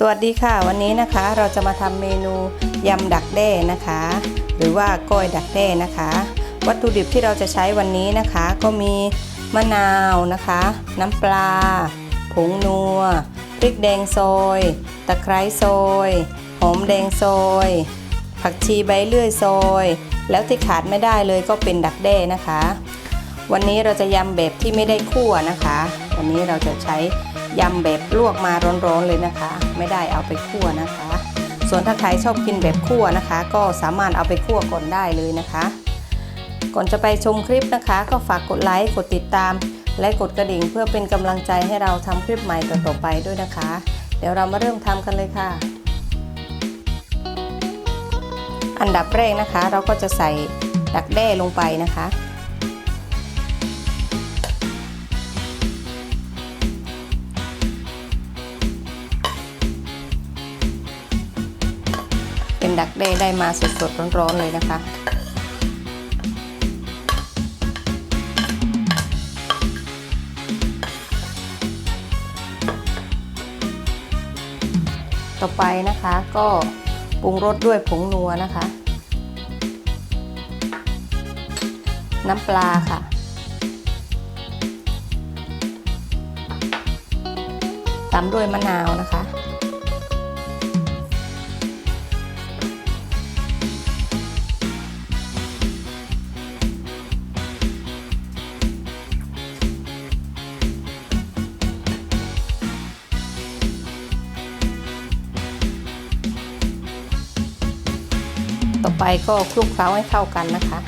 สวัสดีค่ะ วันนี้นะคะเราจะมาทำเมนูยำดักแด้นะคะ หรือว่าก้อยดักแด้นะคะ วัตถุดิบที่เราจะใช้วันนี้นะคะ ก็มีมะนาวนะคะ น้ำปลา ผงนัว พริกแดงซอย ตะไคร้ซอยหอมแดงซอย ผักชีใบเลื่อยซอย แล้วที่ขาดไม่ได้เลยก็เป็นดักแด้นะคะ วันนี้เราจะยำแบบที่ไม่ได้คั่วนะคะ วันนี้เราจะใช้ ยำแบบลวกมาร้อนๆเลยนะคะ ไม่ได้เอาไปคั่วนะคะ ส่วนถ้าใครชอบกินแบบคั่วนะคะ ก็สามารถเอาไปคั่วก่อนได้เลยนะคะ ก่อนจะไปชมคลิปนะคะ ก็ฝากกดไลค์กดติดตาม และกดกระดิ่งเพื่อเป็นกำลังใจให้เราทำคลิปใหม่ต่อๆไปด้วยนะคะ เดี๋ยวเรามาเริ่มทำกันเลยค่ะ อันดับแรกนะคะ เราก็จะใส่ดักแด้ลงไปนะคะ ดักแด้ได้มาสดๆร้อนๆเลยนะคะ ต่อไปนะคะก็ปรุงรสด้วยผงนัวนะคะ น้ำปลาค่ะตามด้วยมะนาวนะคะ ไปก็คลุกเคล้าให้เข้ากันนะคะ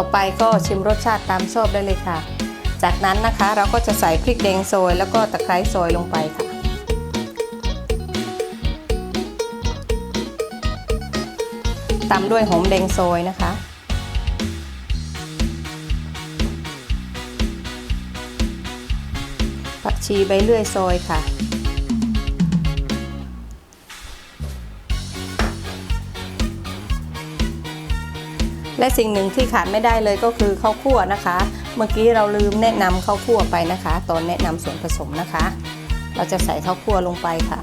ต่อไปก็ชิมรสชาติตามชอบได้เลยค่ะ จากนั้นนะคะเราก็จะใส่พริกแดงโซยแล้วก็ตะไคร้โซยลงไปค่ะ ตามด้วยหอมแดงโซยนะคะ ผักชีใบเลื่อยโซยค่ะ และสิ่งหนึ่งที่ขาดไม่ได้เลยก็คือข้าวคั่วนะคะ เมื่อกี้เราลืมแนะนำข้าวคั่วไปนะคะ ตอนแนะนำส่วนผสมนะคะ เราจะใส่ข้าวคั่วลงไปค่ะ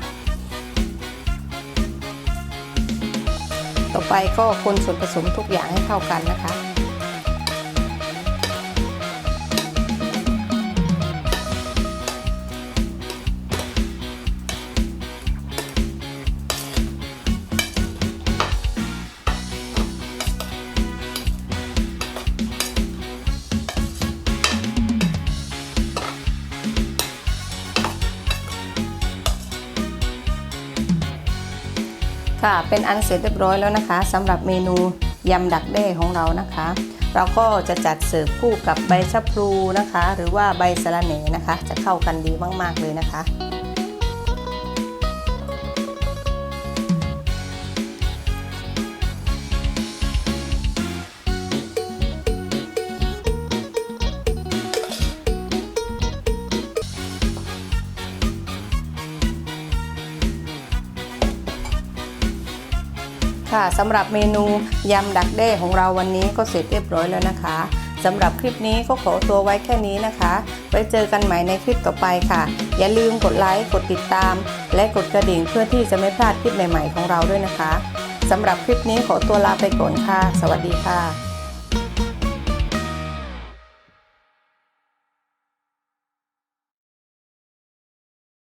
ไปก็คนส่วนผสมทุกอย่างให้เข้ากันนะคะ ค่ะเป็นอันเสร็จเรียบร้อยแล้วนะคะสำหรับเมนูยำดักแด้ของเรานะคะ เราก็จะจัดเสิร์ฟคู่กับใบชะพลูนะคะ หรือว่าใบสะระแหน่นะคะ จะเข้ากันดีมาก ๆ เลยนะคะ ค่ะสำหรับเมนูยำดักแด้ของเราวันนี้ก็เสร็จเรียบร้อยแล้วนะคะสำหรับคลิปนี้ก็ขอตัวไว้แค่นี้นะคะ ไว้เจอกันใหม่ในคลิปต่อไปค่ะ อย่าลืมกดไลค์กดติดตาม และกดกระดิ่งเพื่อที่จะไม่พลาดคลิปใหม่ๆของเราด้วยนะคะสำหรับคลิปนี้ขอตัวลาไปก่อนค่ะ สวัสดีค่ะ